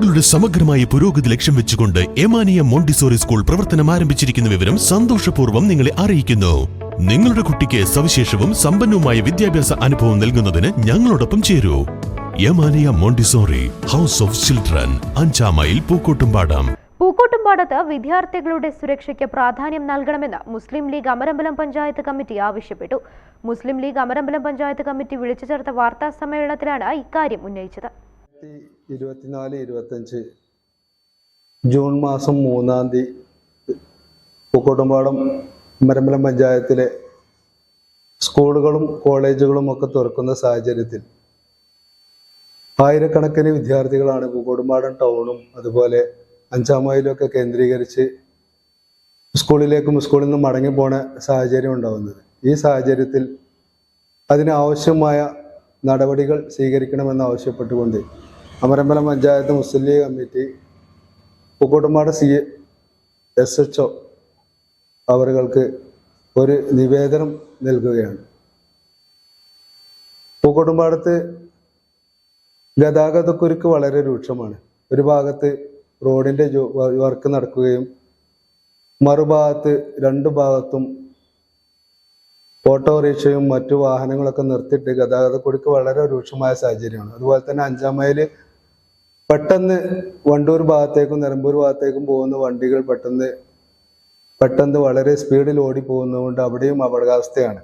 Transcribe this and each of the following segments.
കുട്ടികളുടെ സമഗ്രമായ പുരോഗതി ലക്ഷ്യം വെച്ചുകൊണ്ട് എമാനിയ മോണ്ടിസോറി സ്കൂൾ പ്രവർത്തനം ആരംഭിച്ചിരിക്കുന്ന വിവരം സന്തോഷപൂർവം നിങ്ങളെ അറിയിക്കുന്നു. നിങ്ങളുടെ കുട്ടിക്ക് സവിശേഷവും സമ്പന്നവുമായ വിദ്യാഭ്യാസ അനുഭവം നൽകുന്നതിന് ഞങ്ങളോടൊപ്പം ചേരൂ. Yamaniya montessori house of children അഞ്ചാം മൈൽ പൂക്കോട്ടുംപാടം. പൂക്കോട്ടുംപാടത്ത് വിദ്യാർത്ഥികളുടെ സുരക്ഷയ്ക്ക് പ്രാധാന്യം നൽകണമെന്ന് മുസ്ലിം ലീഗ് അമരമ്പലം പഞ്ചായത്ത് കമ്മിറ്റി ആവശ്യപ്പെട്ടു. മുസ്ലിം ലീഗ് അമരമ്പലം പഞ്ചായത്ത് കമ്മിറ്റി വിളിച്ചു ചേർത്ത വാർത്താ സമ്മേളനത്തിലാണ് ഇക്കാര്യം ഉന്നയിച്ചത്. രണ്ടായിരത്തി ഇരുപത്തിനാല് ഇരുപത്തഞ്ച് ജൂൺ മാസം മൂന്നാം തീയതി പൂക്കോട്ടുംപാടം മരമ്പലം പഞ്ചായത്തിലെ സ്കൂളുകളും കോളേജുകളും ഒക്കെ തുറക്കുന്ന സാഹചര്യത്തിൽ ആയിരക്കണക്കിന് വിദ്യാർത്ഥികളാണ് പൂക്കോട്ടുംപാടം ടൗണും അതുപോലെ അഞ്ചാം മൈലൊക്കെ കേന്ദ്രീകരിച്ച് സ്കൂളിലേക്കും സ്കൂളിൽ നിന്നും മടങ്ങി പോണ സാഹചര്യം ഉണ്ടാവുന്നത്. ഈ സാഹചര്യത്തിൽ അതിനാവശ്യമായ നടപടികൾ സ്വീകരിക്കണമെന്ന് ആവശ്യപ്പെട്ടുകൊണ്ട് Amarambalam panchayat Muslim League committee Pookkottumpad C S H O അവർക്ക് ഒരു നിവേദനം നൽകുകയാണ്. പൂക്കോട്ടുംപാടത്ത് ഗതാഗതക്കുരുക്ക് വളരെ രൂക്ഷമാണ്. ഒരു ഭാഗത്ത് റോഡിന്റെ വർക്ക് നടക്കുകയും മറുഭാഗത്ത് രണ്ട് ഭാഗത്തും ഓട്ടോറിക്ഷയും മറ്റു വാഹനങ്ങളൊക്കെ നിർത്തിയിട്ട് ഗതാഗതക്കുരുക്ക് വളരെ രൂക്ഷമായ സാഹചര്യമാണ്. അതുപോലെ തന്നെ അഞ്ചാം മൈൽ പെട്ടെന്ന് വണ്ടൂർ ഭാഗത്തേക്കും നിലമ്പൂർ ഭാഗത്തേക്കും പോകുന്ന വണ്ടികൾ പെട്ടെന്ന് പെട്ടെന്ന് വളരെ സ്പീഡിൽ ഓടി പോകുന്നതുകൊണ്ട് അവിടെയും അപകടാവസ്ഥയാണ്.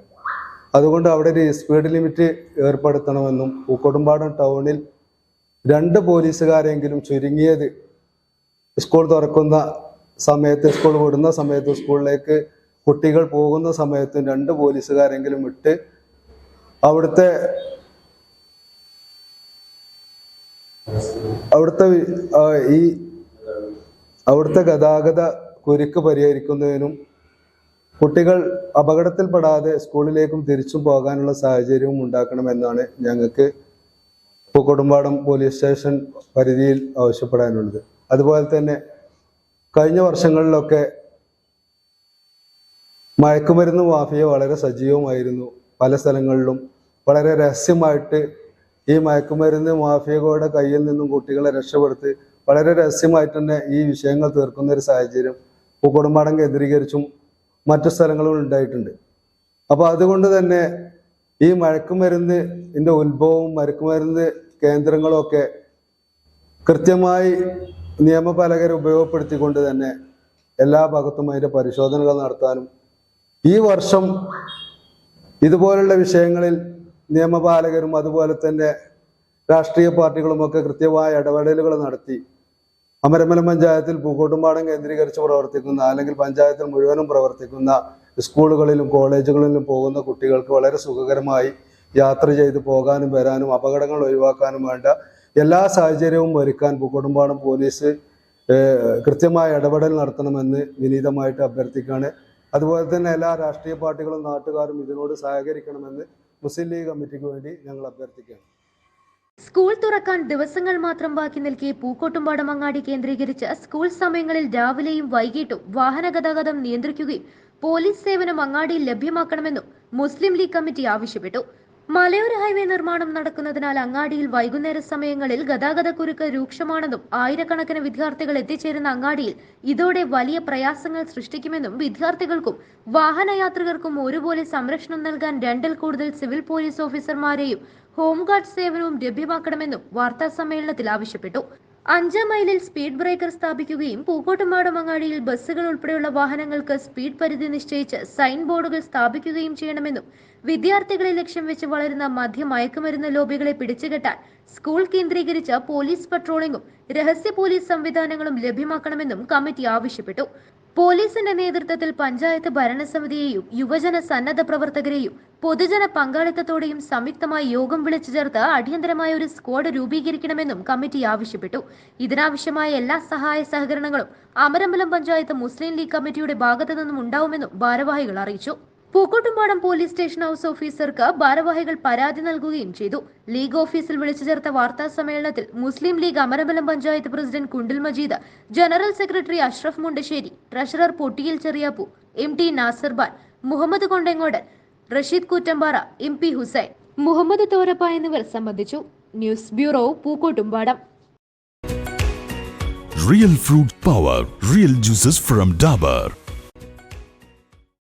അതുകൊണ്ട് അവിടെ ഒരു സ്പീഡ് ലിമിറ്റ് ഏർപ്പെടുത്തണമെന്നും പൂക്കോട്ടുംപാടം ടൗണിൽ രണ്ട് പോലീസുകാരെങ്കിലും ചുരുങ്ങിയത് സ്കൂൾ തുറക്കുന്ന സമയത്ത് സ്കൂൾ വിടുന്ന സമയത്ത് സ്കൂളിലേക്ക് കുട്ടികൾ പോകുന്ന സമയത്തും രണ്ട് പോലീസുകാരെങ്കിലും ഇട്ട് അവിടുത്തെ അവിടുത്തെ ഈ അവിടുത്തെ ഗതാഗത കുരുക്ക് പരിഹരിക്കുന്നതിനും കുട്ടികൾ അപകടത്തിൽപ്പെടാതെ സ്കൂളിലേക്കും തിരിച്ചും പോകാനുള്ള സാഹചര്യവും ഉണ്ടാക്കണമെന്നാണ് ഞങ്ങൾക്ക് പൂക്കോട്ടുംപാടം പോലീസ് സ്റ്റേഷൻ പരിധിയിൽ ആവശ്യപ്പെടാനുള്ളത്. അതുപോലെ തന്നെ കഴിഞ്ഞ വർഷങ്ങളിലൊക്കെ മയക്കുമരുന്ന് മാഫിയ വളരെ സജീവമായിരുന്നു. പല സ്ഥലങ്ങളിലും വളരെ രഹസ്യമായിട്ട് ഈ മയക്കുമരുന്ന് മാഫിയകളുടെ കയ്യിൽ നിന്നും കുട്ടികളെ രക്ഷപ്പെടുത്തി വളരെ രഹസ്യമായിട്ട് തന്നെ ഈ വിഷയങ്ങൾ തീർക്കുന്ന ഒരു സാഹചര്യം പൂക്കോടുംപാടം കേന്ദ്രീകരിച്ചും മറ്റു സ്ഥലങ്ങളും ഉണ്ടായിട്ടുണ്ട്. അപ്പോൾ അതുകൊണ്ട് തന്നെ ഈ മയക്കുമരുന്നിന്റെ ഉത്ഭവവും മയക്കുമരുന്ന് കേന്ദ്രങ്ങളും ഒക്കെ കൃത്യമായി നിയമപാലകരെ ഉപയോഗപ്പെടുത്തിക്കൊണ്ട് തന്നെ എല്ലാ ഭാഗത്തും അതിന്റെ പരിശോധനകൾ നടത്താനും ഈ വർഷം ഇതുപോലുള്ള വിഷയങ്ങളിൽ നിയമപാലകരും അതുപോലെ തന്നെ രാഷ്ട്രീയ പാർട്ടികളുമൊക്കെ കൃത്യമായ ഇടപെടലുകൾ നടത്തി. അമരമല പഞ്ചായത്തിൽ പൂക്കോട്ടുംപാടം കേന്ദ്രീകരിച്ച് പ്രവർത്തിക്കുന്ന അല്ലെങ്കിൽ പഞ്ചായത്തിൽ മുഴുവനും പ്രവർത്തിക്കുന്ന സ്കൂളുകളിലും കോളേജുകളിലും പോകുന്ന കുട്ടികൾക്ക് വളരെ സുഖകരമായി യാത്ര ചെയ്ത് പോകാനും വരാനും അപകടങ്ങൾ ഒഴിവാക്കാനും വേണ്ട എല്ലാ സാഹചര്യവും ഒരുക്കാൻ പൂക്കോട്ടുംപാടം പോലീസ് കൃത്യമായ ഇടപെടൽ നടത്തണമെന്ന് വിനീതമായിട്ട് അഭ്യർത്ഥിക്കുകയാണ്. അതുപോലെ തന്നെ എല്ലാ രാഷ്ട്രീയ പാർട്ടികളും നാട്ടുകാരും ഇതിനോട് സഹകരിക്കണമെന്ന് മുസ്ലിം ലീഗ് കമ്മിറ്റിക്ക് വേണ്ടി ഞങ്ങൾ അഭ്യർത്ഥിക്കുകയാണ്. സ്കൂൾ തുറക്കാൻ ദിവസങ്ങൾ മാത്രം ബാക്കി നിൽക്കെ പൂക്കോട്ടുംപാടം അങ്ങാടി കേന്ദ്രീകരിച്ച് സ്കൂൾ സമയങ്ങളിൽ രാവിലെയും വൈകിട്ടും വാഹന ഗതാഗതം നിയന്ത്രിക്കുകയും പോലീസ് സേവനം അങ്ങാടിയിൽ ലഭ്യമാക്കണമെന്നും മുസ്ലിം ലീഗ് കമ്മിറ്റി ആവശ്യപ്പെട്ടു. മലയോര ഹൈവേ നിർമ്മാണം നടക്കുന്നതിനാൽ അങ്ങാടിയിൽ വൈകുന്നേര സമയങ്ങളിൽ ഗതാഗതക്കുരുക്ക് രൂക്ഷമാണെന്നും ആയിരക്കണക്കിന് വിദ്യാർത്ഥികൾ എത്തിച്ചേരുന്ന അങ്ങാടിയിൽ ഇതോടെ വലിയ പ്രയാസങ്ങൾ സൃഷ്ടിക്കുമെന്നും വിദ്യാർത്ഥികൾക്കും വാഹനയാത്രികർക്കും ഒരുപോലെ സംരക്ഷണം നൽകാൻ രണ്ടിൽ കൂടുതൽ സിവിൽ പോലീസ് ഓഫീസർമാരെയും ഹോംഗാർഡ് സേവനവും ലഭ്യമാക്കണമെന്നും വാർത്താ സമ്മേളനത്തിൽ ആവശ്യപ്പെട്ടു. അഞ്ചാം മൈലിൽ സ്പീഡ് ബ്രേക്കർ സ്ഥാപിക്കുകയും പൂക്കോട്ടുംപാടം മങ്ങാടിയിൽ ബസ്സുകൾ ഉൾപ്പെടെയുള്ള വാഹനങ്ങൾക്ക് സ്പീഡ് പരിധി നിശ്ചയിച്ച് സൈൻ ബോർഡുകൾ സ്ഥാപിക്കുകയും ചെയ്യണമെന്നും വിദ്യാർത്ഥികളെ ലക്ഷ്യം വെച്ച് വളരുന്ന മദ്യ മയക്കുമരുന്ന് ലോബികളെ പിടിച്ചുകെട്ടാൻ സ്കൂൾ കേന്ദ്രീകരിച്ച പോലീസ് പട്രോളിംഗും രഹസ്യ പോലീസ് സംവിധാനങ്ങളും ലഭ്യമാക്കണമെന്നും കമ്മിറ്റി ആവശ്യപ്പെട്ടു. പോലീസിന്റെ നേതൃത്വത്തിൽ പഞ്ചായത്ത് ഭരണസമിതിയെയും യുവജന സന്നദ്ധ പ്രവർത്തകരെയും പൊതുജന പങ്കാളിത്തത്തോടെയും സംയുക്തമായി യോഗം വിളിച്ചു ചേർത്ത് അടിയന്തരമായ ഒരു സ്ക്വാഡ് രൂപീകരിക്കണമെന്നും കമ്മിറ്റി ആവശ്യപ്പെട്ടു. ഇതിനാവശ്യമായ എല്ലാ സഹായ സഹകരണങ്ങളും അമരമ്പലം പഞ്ചായത്ത് മുസ്ലിം ലീഗ് കമ്മിറ്റിയുടെ ഭാഗത്തു നിന്നും ഉണ്ടാവുമെന്നും ഭാരവാഹികൾ അറിയിച്ചു. പൂക്കോട്ടുംപാടം പോലീസ് സ്റ്റേഷൻ ഹൗസ് ഓഫീസർക്ക് ഭാരവാഹികൾ പരാതി നൽകുകയും ചെയ്തു. ലീഗ് ഓഫീസിൽ വിളിച്ചു ചേർത്ത വാർത്താ സമ്മേളനത്തിൽ Muslim League Amarambalam panchayat president Kundil Majeed general secretary Ashraf Mundassery treasurer Pottiyil Cheriyappu M T Nasarban Muhammad Kondengodan Rasheed Koottambara M P Hussain. Muhammad Thorappa എന്നിവർ സംബന്ധിച്ചു. News bureau Pookkottumpadam. Real fruit power real juices from Dabur.